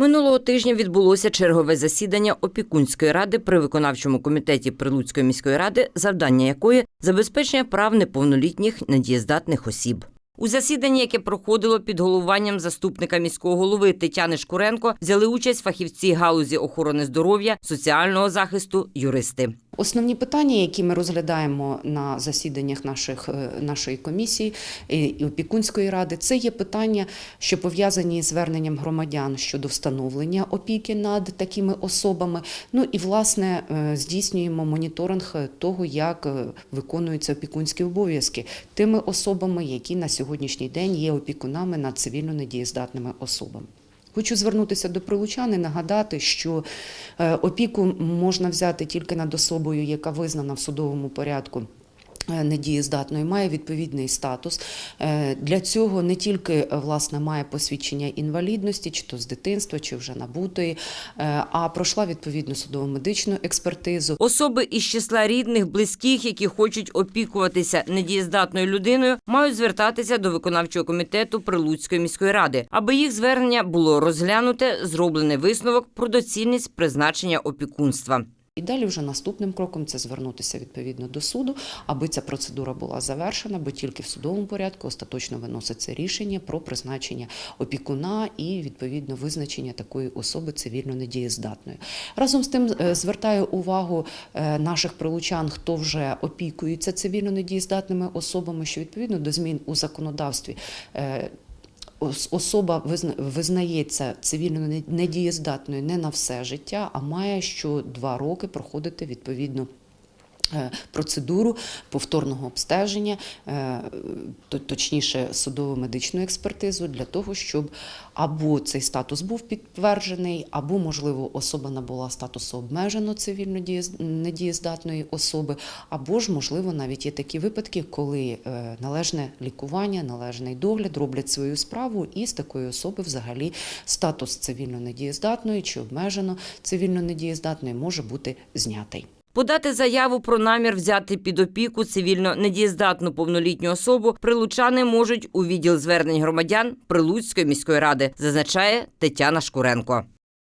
Минулого тижня відбулося чергове засідання опікунської ради при виконавчому комітеті Прилуцької міської ради, завдання якої забезпечення прав неповнолітніх недієздатних осіб. У засіданні, яке проходило під головуванням заступника міського голови Тетяни Шкуренко, взяли участь фахівці галузі охорони здоров'я, соціального захисту, юристи. Основні питання, які ми розглядаємо на засіданнях наших, е, нашої комісії і опікунської ради, це є питання, що пов'язані з зверненням громадян щодо встановлення опіки над такими особами. Ну і власне е, здійснюємо моніторинг того, як е, виконуються опікунські обов'язки тими особами, які на сьогоднішній день є опікунами над цивільно недієздатними особами. Хочу звернутися до прилучан і нагадати, що е, опіку можна взяти тільки над особою, яка визнана в судовому порядку. Е, Недієздатною має відповідний статус. Е, Для цього не тільки е, власне має посвідчення інвалідності, чи то з дитинства, чи вже набутої, а пройшла відповідну судово-медичну експертизу. Особи із числа рідних, близьких, які хочуть опікуватися недієздатною людиною, мають звертатися до виконавчого комітету Прилуцької міської ради, аби їх звернення було розглянуте, зроблений висновок про доцільність призначення опікунства. І далі вже наступним кроком це звернутися відповідно до суду, аби ця процедура була завершена, бо тільки в судовому порядку остаточно виноситься рішення про призначення опікуна і відповідно визначення такої особи цивільно недієздатною. Разом з тим е, звертаю увагу е, наших прилучан, хто вже опікується цивільно недієздатними особами, що відповідно до змін у законодавстві. Ос- особа визна- визнається цивільно не- недієздатною не на все життя, а має що два роки проходити відповідну. Е, Процедуру повторного обстеження, е, точніше судово медичну експертизу, для того, щоб або цей статус був підтверджений, або, можливо, особа набула статусу обмежено цивільно дієз- недієздатної особи, або ж, можливо, навіть є такі випадки, коли е, належне лікування, належний догляд роблять свою справу, і з такої особи взагалі статус цивільно недієздатної чи обмежено цивільно недієздатної може бути знятий. Подати заяву про намір взяти під опіку цивільно недієздатну повнолітню особу прилучани можуть у відділ звернень громадян Прилуцької міської ради, зазначає Тетяна Шкуренко.